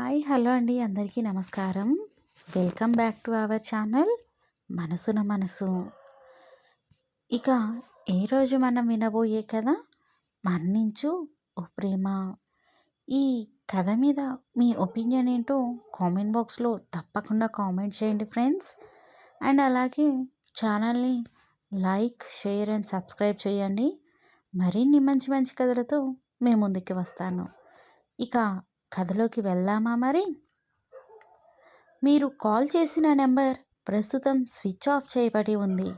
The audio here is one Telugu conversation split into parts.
హాయ్ హలో అండి. అందరికీ నమస్కారం. Welcome back to our channel Manasuna Manasu. ఇక ఈరోజు మనం వినబోయే కథ? మరణించు ఓ ప్రేమ. ఈ కథ మీద మీ ఒపీనియన్ ఏంటో కామెంట్ బాక్స్లో తప్పకుండా కామెంట్ చేయండి ఫ్రెండ్స్. అండ్ అలాగే ఛానల్ని లైక్ షేర్ అండ్ సబ్స్క్రైబ్ చేయండి. మరిన్ని మంచి మంచి కథలతో మేము ముందుకు వస్తాను. ఇక కథలోకి వెళ్దామా మరి? మీరు కాల్ చేసిన నెంబర్ ప్రస్తుతం స్విచ్ ఆఫ్ చేయబడి ఉంది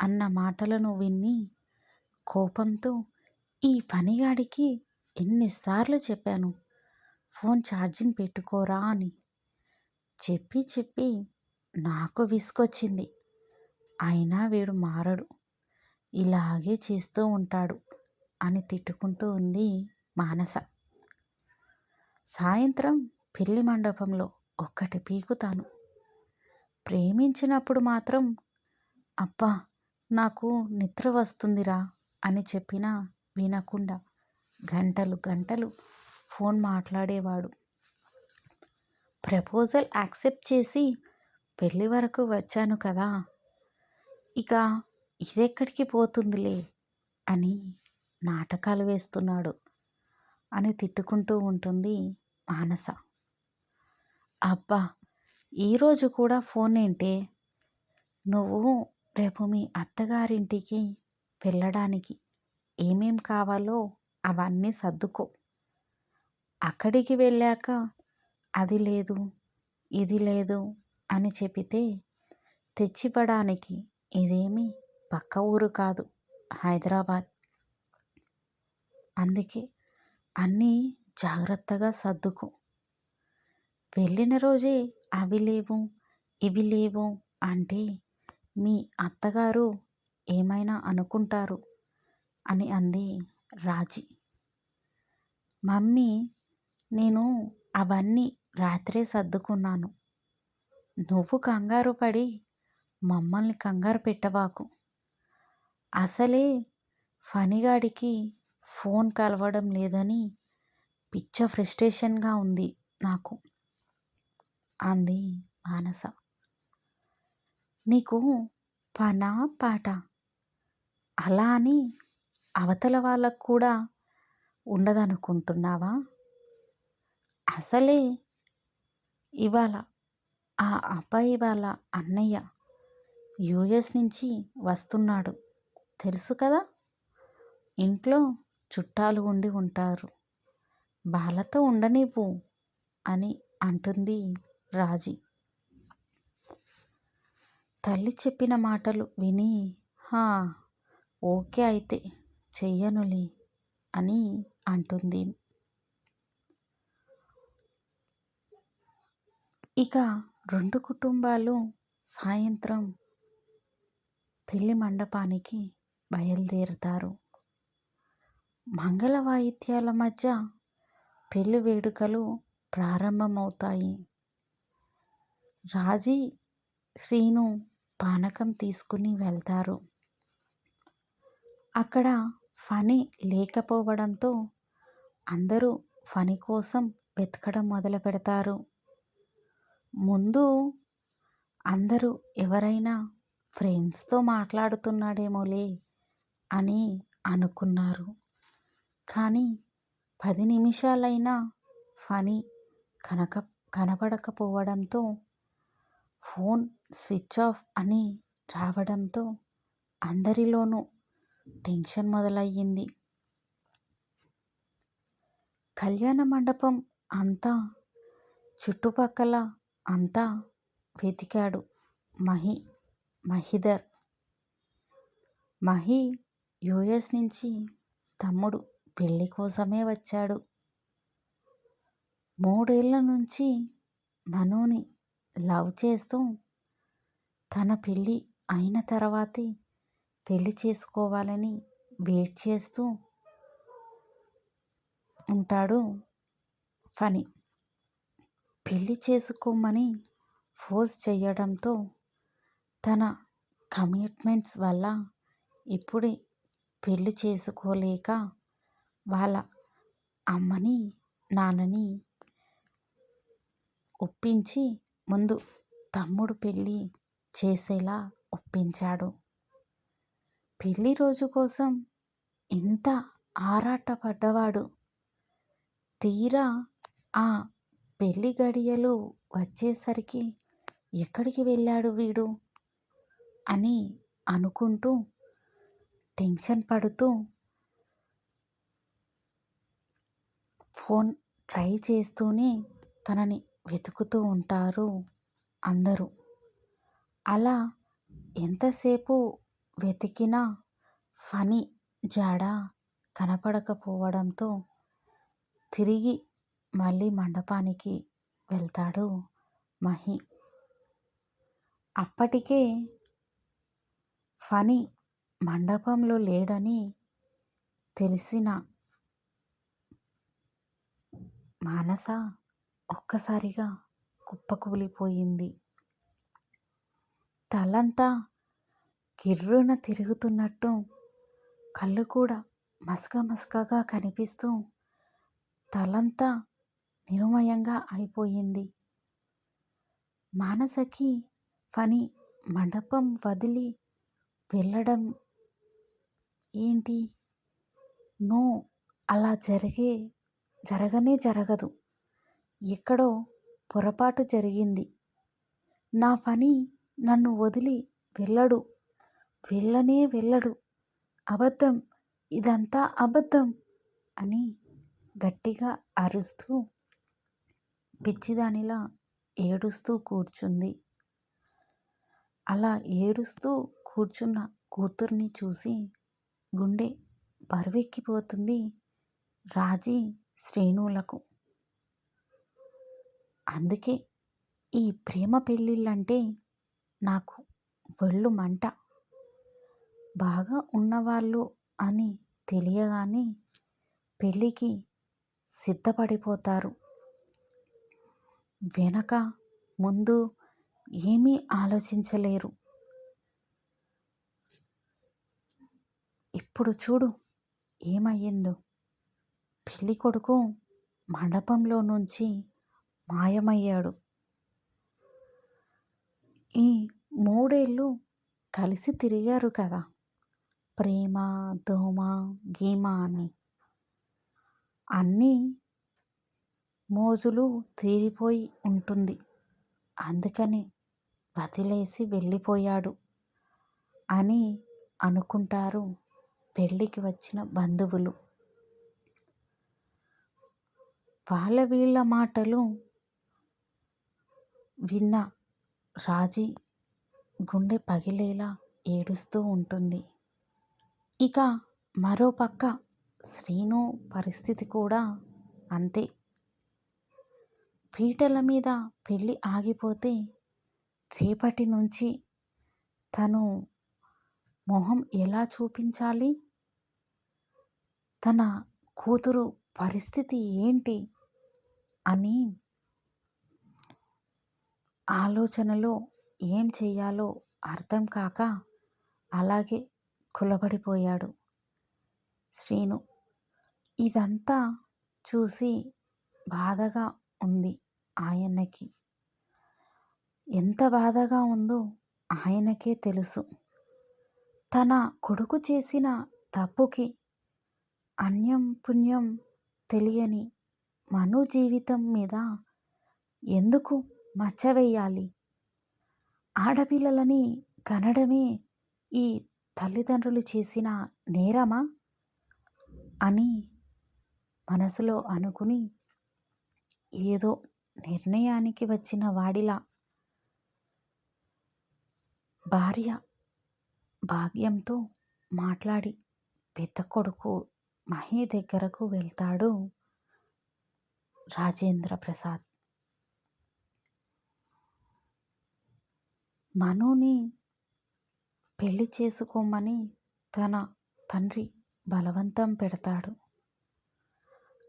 అన్న మాటలను విని కోపంతో ఈ పనిగాడికి ఎన్నిసార్లు చెప్పాను ఫోన్ ఛార్జింగ్ పెట్టుకోరా అని. చెప్పి చెప్పి నాకు విసుకొచ్చింది అయినా వీడు మారడు. ఇలాగే చేస్తూ ఉంటాడు అని తిట్టుకుంటూ ఉంది మానస. సాయంత్రం పెళ్ళి మండపంలో ఒక్కటి పీకుతాను. ప్రేమించినప్పుడు మాత్రం అబ్బా నాకు నిద్ర వస్తుందిరా అని చెప్పినా వినకుండా గంటలు గంటలు ఫోన్ మాట్లాడేవాడు. ప్రపోజల్ యాక్సెప్ట్ చేసి పెళ్ళి వరకు వచ్చాను కదా ఇక ఇదెక్కడికి పోతుందిలే అని నాటకాలు వేస్తున్నాడు అని తిట్టుకుంటూ ఉంటుంది మానస. అబ్బా! ఈరోజు కూడా ఫోన్ ఏంటే? నువ్వు రేపు మీ అత్తగారింటికి వెళ్ళడానికి ఏమేం కావాలో అవన్నీ సర్దుకో. అక్కడికి వెళ్ళాక అది లేదు ఇది లేదు అని చెబితే తెచ్చివ్వడానికి ఇదేమి పక్క ఊరు కాదు హైదరాబాద్. అందుకే అన్నీ జాగ్రత్తగా సర్దుకో. వెళ్ళిన రోజే అవి లేవు ఇవి లేవు అంటే మీ అత్తగారు ఏమైనా అనుకుంటారు? అని అంది రాజీ. మమ్మీ నేను అవన్నీ రాత్రే సర్దుకున్నాను. నువ్వు కంగారు పడి మమ్మల్ని కంగారు పెట్టబాకు. అసలే ఫణిగాడికి ఫోన్ కలవడం లేదని పిచ్చ ఫ్రస్ట్రేషన్గా ఉంది నాకు. అంది మానస. నీకు పనా పాట? అలా అని అవతల వాళ్ళకు కూడా ఉండదనుకుంటున్నావా? అసలే ఇవాళ ఆ అబ్బాయి వాళ్ళ అన్నయ్య యుఎస్ నుంచి వస్తున్నాడు. తెలుసు కదా? ఇంట్లో చుట్టాలు ఉండి ఉంటారు. బాలతో ఉండనివ్వు అని అంటుంది రాజీ. తల్లి చెప్పిన మాటలు విని హా ఓకే అయితే చెయ్యనులే అని అంటుంది. ఇక రెండు కుటుంబాలు సాయంత్రం పెళ్ళి మండపానికి బయలుదేరుతారు. మంగళ వాయిద్యాల మధ్య పెళ్ళి వేడుకలు ప్రారంభమవుతాయి. రాజీ శ్రీను పానకం తీసుకుని వెళ్తారు. అక్కడ ఫణి లేకపోవడంతో అందరూ ఫణి కోసం వెతకడం మొదలు పెడతారు ముందు అందరూ ఎవరైనా ఫ్రెండ్స్తో మాట్లాడుతున్నాడేమోలే అని అనుకున్నారు. కానీ పది నిమిషాలైనా ఫని కనక కనబడకపోవడంతో ఫోన్ స్విచ్ ఆఫ్ అని రావడంతో అందరిలోనూ టెన్షన్ మొదలయ్యింది. కళ్యాణ మండపం అంతా చుట్టుపక్కల అంతా వెతికాడు మహి మహిదర్. మహి యుఎస్ నుంచి తమ్ముడు పెళ్ళి కోసమే వచ్చాడు. మూడేళ్ళ నుంచి మనుని లవ్ చేస్తూ తన పెళ్ళి అయిన తర్వాతే పెళ్ళి చేసుకోవాలని వెయిట్ చేస్తూ ఉంటాడు ఫనీ పెళ్ళి చేసుకోమని ఫోర్స్ చేయడంతో తన కమిట్మెంట్స్ వల్ల ఇప్పుడే పెళ్ళి చేసుకోలేక వాళ్ళ అమ్మని నాన్నని ఒప్పించి ముందు తమ్ముడు పెళ్ళి చేసేలా ఒప్పించాడు. పెళ్ళి రోజు కోసం ఇంత ఆరాటపడ్డవాడు. తీరా ఆ పెళ్ళి గడియలు వచ్చేసరికి ఎక్కడికి వెళ్ళాడు వీడు అని అనుకుంటూ టెన్షన్ పడుతూ ఫోన్ ట్రై చేస్తూనే తనని వెతుకుతూ ఉంటారు అందరూ. అలా ఎంతసేపు వెతికినా ఫని జాడ కనపడకపోవడంతో తిరిగి మళ్ళీ మండపానికి వెళ్తాడు మహి. అప్పటికే ఫని మండపంలో లేడని తెలిసిన మానస ఒక్కసారిగా కుప్పకూలిపోయింది. తలంతా గిర్రున తిరుగుతున్నట్టు కళ్ళు కూడా మసక మసకగా కనిపిస్తూ తలంతా నిర్మయంగా అయిపోయింది. మానసకి ఫని మండపం వదిలి వెళ్ళడం ఏంటి? నో అలా జరిగే జరగనే జరగదు. ఎక్కడో పొరపాటు జరిగింది. నా పని నన్ను వదిలి వెళ్ళడు. వెళ్ళనే వెళ్ళడు. అబద్ధం ఇదంతా అబద్ధం అని గట్టిగా అరుస్తూ పిచ్చిదానిలా ఏడుస్తూ కూర్చుంది. అలా ఏడుస్తూ కూర్చున్న కూతుర్ని చూసి గుండె బరువెక్కిపోతుంది. రాజీ శ్రేణువులకు అందుకే ఈ ప్రేమ పెళ్ళిళ్ళంటే నాకు ఒళ్ళు మంట. బాగా ఉన్నవాళ్ళు అని తెలియగానే పెళ్ళికి సిద్ధపడిపోతారు. వెనక ముందు ఏమీ ఆలోచించలేరు. ఇప్పుడు చూడు ఏమయ్యిందో. పెళ్ళి కొడుకు మండపంలో నుంచి మాయమయ్యాడు. ఈ మూడేళ్ళు కలిసి తిరిగారు కదా. ప్రేమ దోమ గీమ అని. అన్నీ మోజులు తీరిపోయి ఉంటుంది. అందుకని వదిలేసి వెళ్ళిపోయాడు అని అనుకుంటారు పెళ్ళికి వచ్చిన బంధువులు. వాళ్ళ వీళ్ళ మాటలు విన్న రాజీ గుండె పగిలేలా ఏడుస్తూ ఉంటుంది. ఇక మరోపక్క శ్రీను పరిస్థితి కూడా అంతే. పీటల మీద పెళ్ళి ఆగిపోతే రేపటి నుంచి తను మొహం ఎలా చూపించాలి? తన కూతురు పరిస్థితి ఏంటి? అని ఆలోచనలో ఏం చెయ్యాలో అర్థం కాక అలాగే కులబడిపోయాడు. శ్రీను ఇదంతా చూసి బాధగా ఉంది ఆయనకి. ఎంత బాధగా ఉందో ఆయనకే తెలుసు. తన కొడుకు చేసిన తప్పుకి అన్యం పుణ్యం తెలియని మను జీవితం మీద ఎందుకు మచ్చ వేయాలి ఆడపిల్లలని కనడమే ఈ తల్లిదండ్రులు చేసిన నేరమా? అని మనసులో అనుకుని ఏదో నిర్ణయానికి వచ్చిన వాడిలా భార్య భాగ్యంతో మాట్లాడి పెద్ద కొడుకు మహి దగ్గరకు వెళ్తాడు. రాజేంద్ర ప్రసాద్. మనుని పెళ్ళి చేసుకోమని తన తండ్రి బలవంతం పెడతాడు.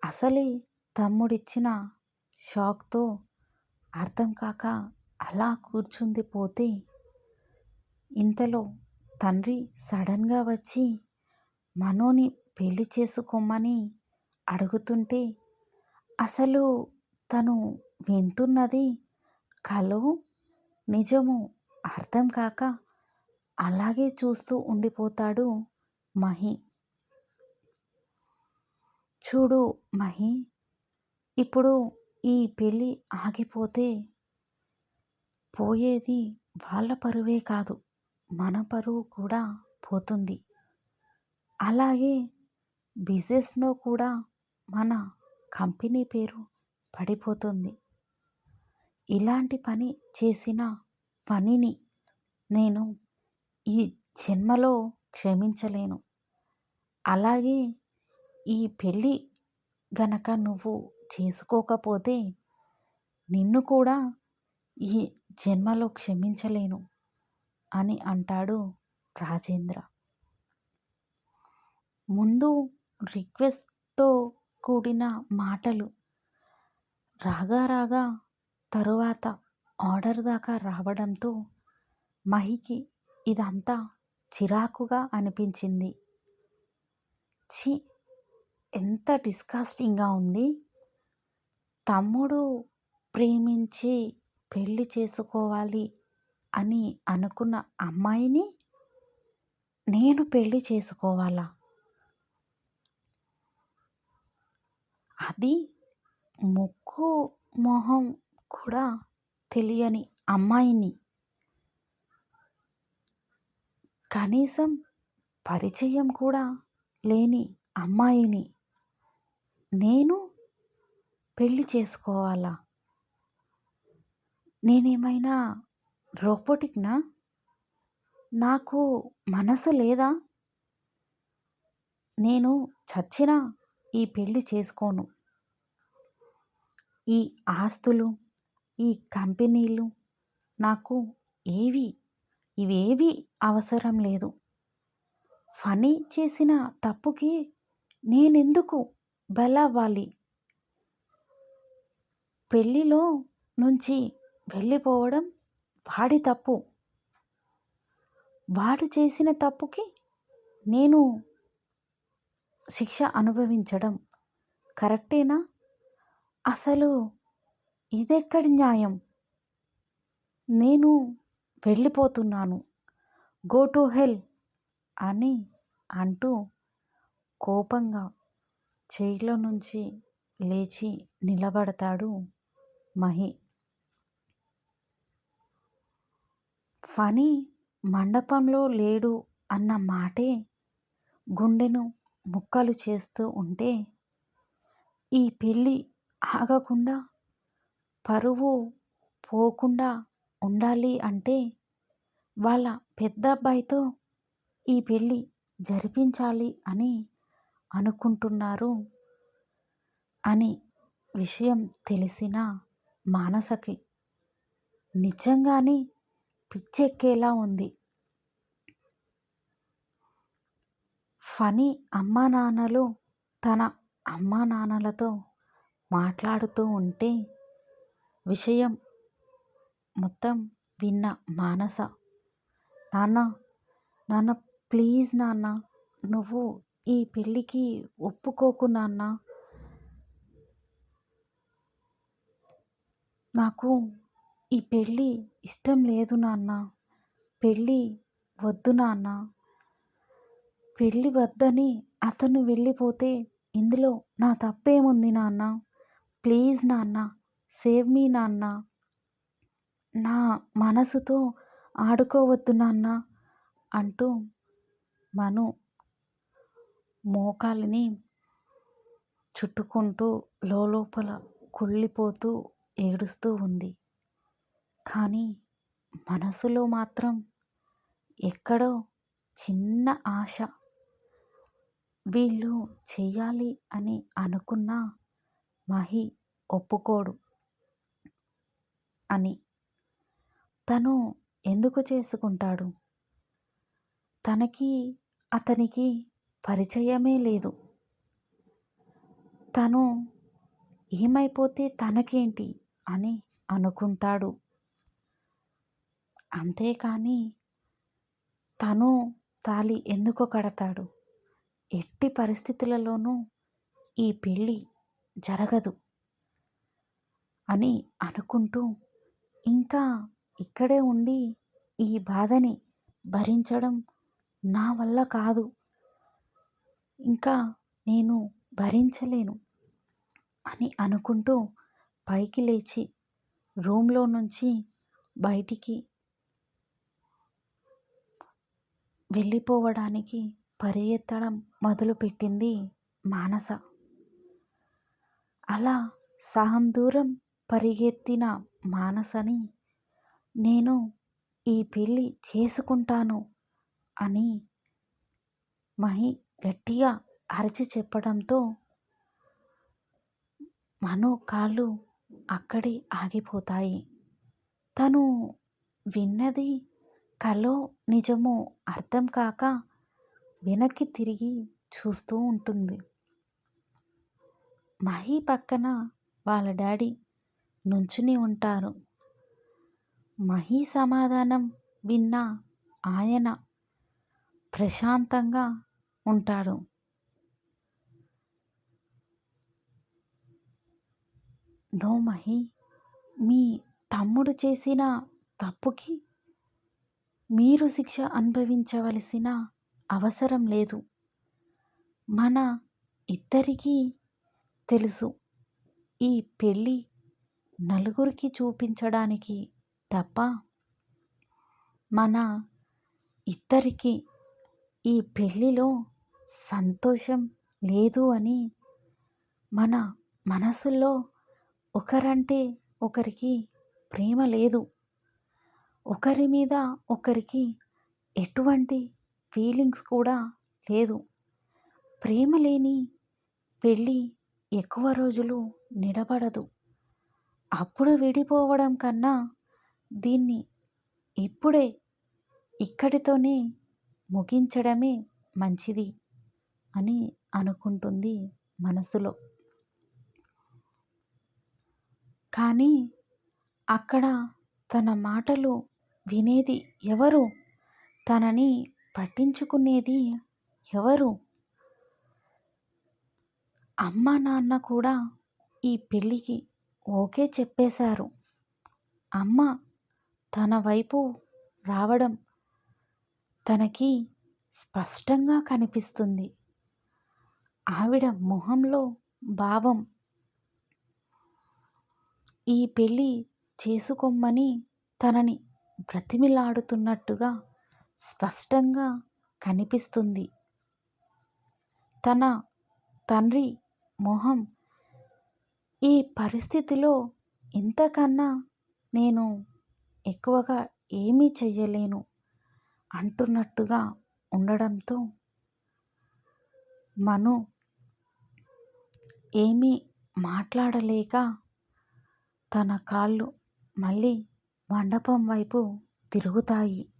అసలే తమ్ముడిచ్చిన షాక్తో అర్థం కాక అలా కూర్చుంది పోతే ఇంతలో తండ్రి సడన్గా వచ్చి మనోని పెళ్ళి చేసుకోమని అడుగుతుంటే అసలు తను వింటున్నది కలో? నిజము? అర్థం కాక అలాగే చూస్తూ ఉండిపోతాడు మహి. చూడు మహి ఇప్పుడు ఈ పెళ్ళి ఆగిపోతే పోయేది వాళ్ళ పరువే కాదు మన పరువు కూడా పోతుంది. అలాగే బిజినెస్లో కూడా మన కంపెనీ పేరు పడిపోతుంది. ఇలాంటి పని చేసిన పనిని నేను ఈ జన్మలో క్షమించలేను. అలాగే ఈ పెళ్ళి గనక నువ్వు చేసుకోకపోతే నిన్ను కూడా ఈ జన్మలో క్షమించలేను అని అంటాడు రాజేంద్ర. ముందు రిక్వెస్ట్తో కూడిన మాటలు. రాగా రాగా తరువాత ఆర్డర్ దాకా రావడంతో మహికి ఇదంతా చిరాకుగా అనిపించింది. చి ఎంత డిస్కాస్టింగ్గా ఉంది. తమ్ముడు ప్రేమించి పెళ్ళి చేసుకోవాలి అని అనుకున్న అమ్మాయిని నేను పెళ్ళి చేసుకోవాలా? అది ముక్కు మొహం కూడా తెలియని అమ్మాయిని. కనీసం పరిచయం కూడా లేని అమ్మాయిని నేను పెళ్ళి చేసుకోవాలా? నేనేమైనా రోబోటిక్నా? నాకు మనసు లేదా? నేను చచ్చినా ఈ పెళ్ళి చేసుకోను. ఈ ఆస్తులు ఈ కంపెనీలు నాకు ఏవి ఇవేవి అవసరం లేదు. ఫనీ చేసిన తప్పుకి నేనెందుకు బలవ్వాలి? పెళ్ళిలో నుంచి వెళ్ళిపోవడం వాడి తప్పు. వాడు చేసిన తప్పుకి నేను శిక్ష అనుభవించడం కరెక్టేనా? అసలు ఇదెక్కడి న్యాయం? నేను వెళ్ళిపోతున్నాను. గో టు హెల్ అని అంటూ కోపంగా చైర్లో నుంచి లేచి నిలబడతాడు మహి. ఫనీ మండపంలో లేడు అన్న మాటే గుండెను ముక్కలు చేస్తూ ఉంటే ఈ పెళ్ళి ఆగకుండా పరువు పోకుండా ఉండాలి అంటే వాళ్ళ పెద్ద అబ్బాయితో ఈ పెళ్ళి జరిపించాలి అని అనుకుంటున్నారు అని విషయం తెలిసిన మానసకి నిజంగానే పిచ్చెక్కేలా ఉంది. ఫనీ అమ్మా నాన్నలు తన అమ్మా నాన్నలతో మాట్లాడుతూ ఉంటే విషయం మొత్తం విన్న మానస నాన్న నాన్న ప్లీజ్ నాన్న నువ్వు ఈ పెళ్ళికి ఒప్పుకోకు నాన్న. నాకు ఈ పెళ్ళి ఇష్టం లేదు నాన్న. పెళ్ళి వద్దు నాన్న. పెళ్ళి వద్దని అతను వెళ్ళిపోతే ఇందులో నా తప్పేముంది నాన్న? ప్లీజ్ నాన్న సేవ్ మీ నాన్న. నా మనసుతో ఆడుకోవద్దు నాన్న అంటూ మను మోకాలిని చుట్టుకుంటూ లోపల కుళ్ళిపోతూ ఏడుస్తూ ఉంది. కానీ మనసులో మాత్రం ఎక్కడో చిన్న ఆశ వీళ్ళు చెయ్యాలి అని అనుకున్న మహి ఒప్పుకోడు అని. తను ఎందుకు చేసుకుంటాడు? తనకి అతనికి పరిచయమే లేదు. తను ఏమైపోతే తనకేంటి అని అనుకుంటాడు. అంతేకాని తను తాలి ఎందుకు కడతాడు? ఎట్టి పరిస్థితులలోనూ ఈ పెళ్ళి జరగదు అని అనుకుంటూ ఇంకా ఇక్కడే ఉండి ఈ బాధని భరించడం నా వల్ల కాదు. ఇంకా నేను భరించలేను అని అనుకుంటూ పైకి లేచి రూమ్లో నుంచి బయటికి వెళ్ళిపోవడానికి పరిగెత్తడం మొదలుపెట్టింది మానస. అలా సహం దూరం పరిగెత్తిన మానసని నేను ఈ పెళ్ళి చేసుకుంటాను అని మహి గట్టిగా అరిచి చెప్పడంతో మను కాళ్ళు అక్కడే ఆగిపోతాయి. తను విన్నది కలో నిజమో అర్థం కాక వెనక్కి తిరిగి చూస్తూ ఉంటుంది. మహి పక్కన వాళ్ళ డాడీ నుంచుని ఉంటారు. మహి సమాధానం విన్న ఆయన ప్రశాంతంగా ఉంటాడు నో మహి మీ తమ్ముడు చేసిన తప్పుకి మీరు శిక్ష అనుభవించవలసిన అవసరం లేదు. మన ఇద్దరికీ తెలుసు ఈ పెళ్ళి నలుగురికి చూపించడానికి తప్ప మన ఇద్దరికి ఈ పెళ్ళిలో సంతోషం లేదు అని మన మనసులో ఒకరంటే ఒకరికి ప్రేమ లేదు. ఒకరి మీద ఒకరికి ఎటువంటి ఫీలింగ్స్ కూడా లేదు. ప్రేమ లేని పెళ్ళి ఎక్కువ రోజులు నిలబడదు. అప్పుడు విడిపోవడం కన్నా దీన్ని ఇప్పుడే ఇక్కడితోనే ముగించడమే మంచిది అని అనుకుంటుంది మనసులో. కానీ అక్కడ తన మాటలు వినేది ఎవరు? తనని పట్టించుకునేది ఎవరు? అమ్మ నాన్న కూడా ఈ పెళ్ళికి ఓకే చెప్పేశారు. అమ్మ తన వైపు రావడం తనకి స్పష్టంగా కనిపిస్తుంది. ఆవిడ మొహంలో భావం. ఈ పెళ్ళి చేసుకోమ్మని తనని బ్రతిమిలాడుతున్నట్టుగా స్పష్టంగా కనిపిస్తుంది. తన తండ్రి మొహం ఈ పరిస్థితిలో ఇంతకన్నా నేను ఎక్కువగా ఏమీ చెయ్యలేను అంటున్నట్టుగా ఉండడంతో మను ఏమీ మాట్లాడలేక తన కాళ్ళు మళ్ళీ మండపం వైపు తిరుగుతాయి.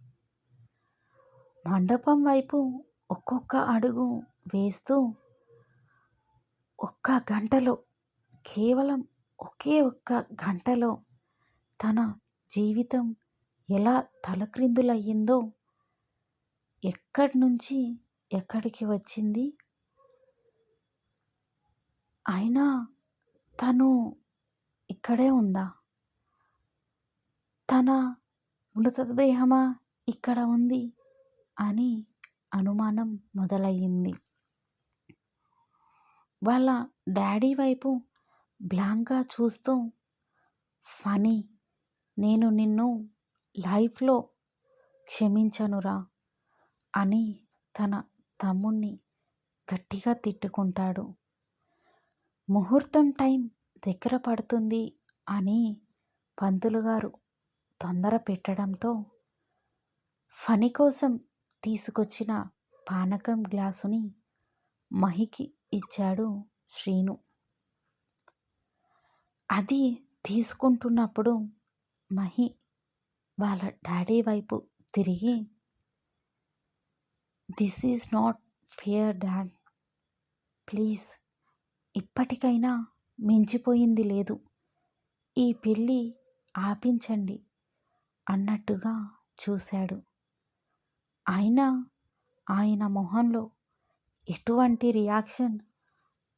మండపం వైపు ఒక్కొక్క అడుగు వేస్తూ ఒక్క గంటలో కేవలం ఒకే ఒక్క గంటలో తన జీవితం ఎలా తలక్రిందులయ్యిందో ఎక్కడి నుంచి ఎక్కడికి వచ్చింది? అయినా తను ఇక్కడే ఉందా? తన మృతదేహమా ఇక్కడ ఉంది? అని అనుమానం మొదలయ్యింది. వాళ్ళ డాడీ వైపు బ్లాంక్గా చూస్తూ ఫనీ నేను నిన్ను లైఫ్లో క్షమించనురా అని తన తమ్ముణ్ణి గట్టిగా తిట్టుకుంటాడు. ముహూర్తం టైం దగ్గర పడుతుంది అని పంతులు గారు తొందర పెట్టడంతో ఫని కోసం తీసుకొచ్చిన పానకం గ్లాసుని మహికి ఇచ్చాడు శ్రీను. అది తీసుకుంటున్నప్పుడు మహి వాళ్ళ డాడీ వైపు తిరిగి this is not fair dad. Please ఇప్పటికైనా మించిపోయింది లేదు. ఈ పెళ్ళి ఆపించండి అన్నట్టుగా చూశాడు. అయినా ఆయన మొహంలో ఎటువంటి రియాక్షన్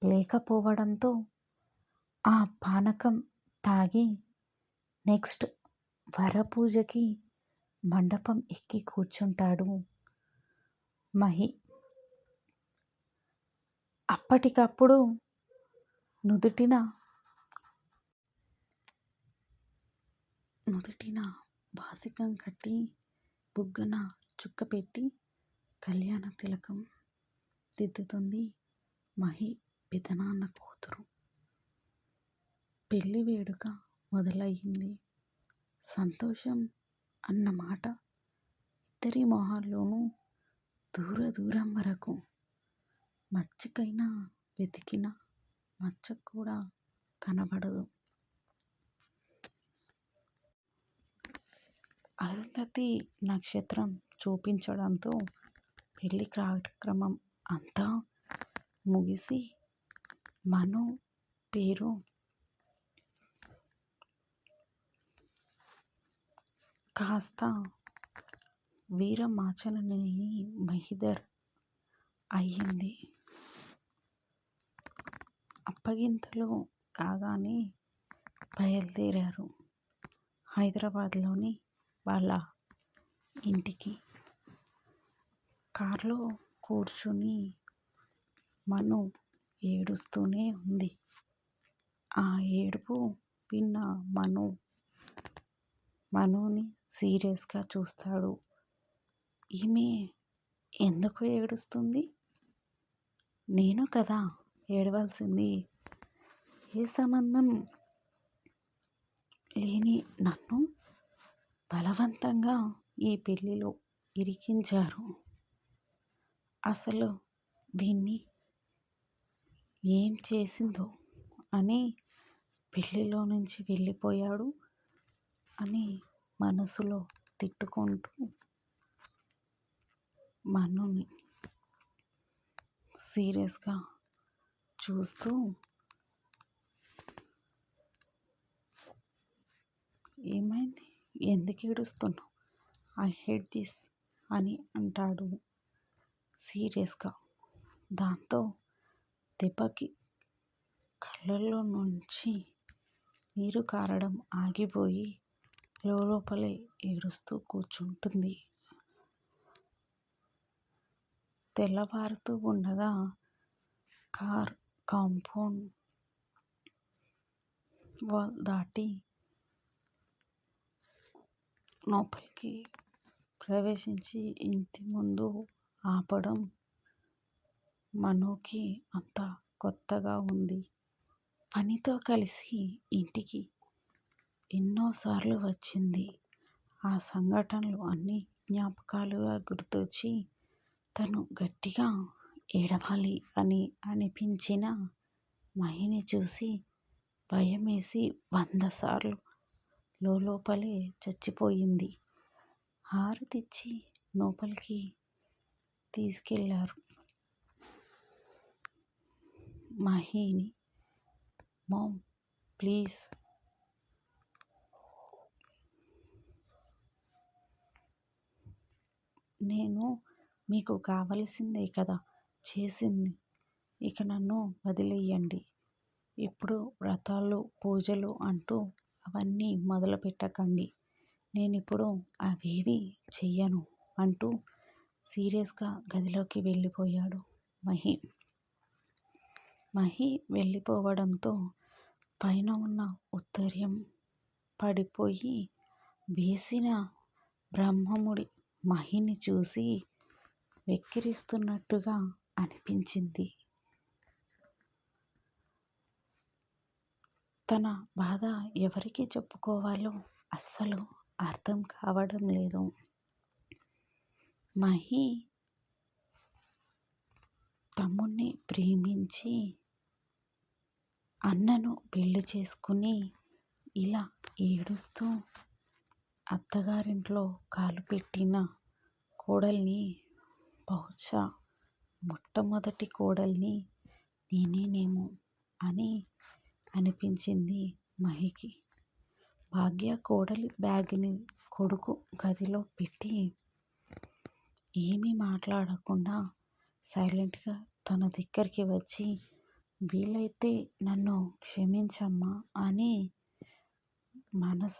లేకపోవడంతో ఆ పానకం తాగి నెక్స్ట్ వరపూజకి మండపం ఎక్కి కూర్చుంటాడు మహి. అప్పటికప్పుడు నుదుటిన నుదుటిన బాసికం కట్టి బుగ్గన చుక్క పెట్టి కళ్యాణ తిలకం దిద్దుతుంది మహి పెదనాన్న కూతురు. పెళ్ళి వేడుక మొదలయ్యింది. సంతోషం అన్న మాట ఇద్దరి మొహాల్లోనూ దూర దూరం వరకు మచ్చికైనా వెతికిన మచ్చ కూడా కనబడదు. అరుంధతి నక్షత్రం చూపించడంతో పెళ్ళి కార్యక్రమం అంతా ముగిసి మను పేరు కాస్త వీరమాచనని మహిదర్ అయ్యింది. అప్పగింతలు కాగానే బయలుదేరారు హైదరాబాద్లోని వాళ్ళ ఇంటికి. కారులో కూర్చుని మను ఏడుస్తూనే ఉంది. ఆ ఏడుపు విన్న మను మనుని సీరియస్గా చూస్తాడు. ఈమె ఎందుకు ఏడుస్తుంది? నేను కదా ఏడవలసింది. ఏ సంబంధం లేని నన్ను బలవంతంగా ఈ పెళ్ళిలో ఇరికించారు. అసలు దీన్ని ఏం చేసిందో అని పెళ్ళిలో నుంచి వెళ్ళిపోయాడు అని మనసులో తిట్టుకుంటూ మనుని సీరియస్గా చూస్తూ ఏమైంది? ఎందుకు ఏడుస్తున్నావు? ఐ హేట్ దిస్ అని అంటాడు. సీరియస్గా. దాంతో దెబ్బకి కళ్ళల్లో నుంచి నీరు కారడం ఆగిపోయి లోపలే ఏడుస్తూ కూర్చుంటుంది. తెల్లవారుతూ ఉండగా కార్ కాంపౌండ్ వాల్ దాటి లోపలికి ప్రవేశించి ఇంటి ముందు ఆపడం మనోకి అంతా కొత్తగా ఉంది. పనితో కలిసి ఇంటికి ఎన్నోసార్లు వచ్చింది. ఆ సంఘటనలు అన్నీ జ్ఞాపకాలుగా గుర్తొచ్చి తను గట్టిగా ఏడవాలి అని అనిపించిన మహిని చూసి భయమేసి వంద సార్లు లోపలే చచ్చిపోయింది. హారతిచ్చి లోపలికి తీసుకెళ్ళారు మహిని మామ్ ప్లీజ్. నేను మీకు కావలసిందే కదా చేసింది. ఇక నన్ను వదిలేయండి. ఇప్పుడు వ్రతాలు పూజలు అంటూ అవన్నీ మొదలు పెట్టకండి నేను ఇప్పుడు అవేవి చెయ్యను అంటూ సీరియస్గా గదిలోకి వెళ్ళిపోయాడు మహి. మహి వెళ్ళిపోవడంతో పైన ఉన్న ఉత్తర్యం పడిపోయి వేసిన బ్రహ్మముడి మహిని చూసి వెక్కిరిస్తున్నట్టుగా అనిపించింది. తన బాధ ఎవరికి చెప్పుకోవాలో అస్సలు అర్థం కావడం లేదు. మహి తమ్ముణ్ణి ప్రేమించి అన్నను పెళ్ళి చేసుకుని ఇలా ఏడుస్తూ అత్తగారింట్లో కాలు పెట్టిన కోడల్ని బహుశా మొట్టమొదటి కోడల్ని నేనేనేమో అని అనిపించింది మహికి. భాగ్య కోడలి బ్యాగ్ని కొడుకు గదిలో పెట్టి ఏమీ మాట్లాడకుండా సైలెంట్గా తన దగ్గరికి వచ్చి వీలైతే నన్ను క్షమించమ్మా అని మనస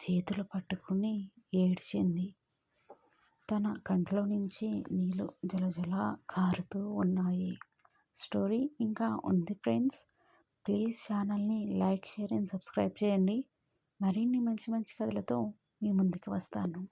చేతులు పట్టుకుని ఏడ్చింది. తన కంట్లో నుంచి నీళ్ళు జలజల కారుతూ ఉన్నాయి. స్టోరీ ఇంకా ఉంది ఫ్రెండ్స్. ప్లీజ్ ఛానల్ని లైక్ షేర్ అండ్ సబ్స్క్రైబ్ చేయండి. మరిన్ని మంచి మంచి కథలతో మీ ముందుకు వస్తాను.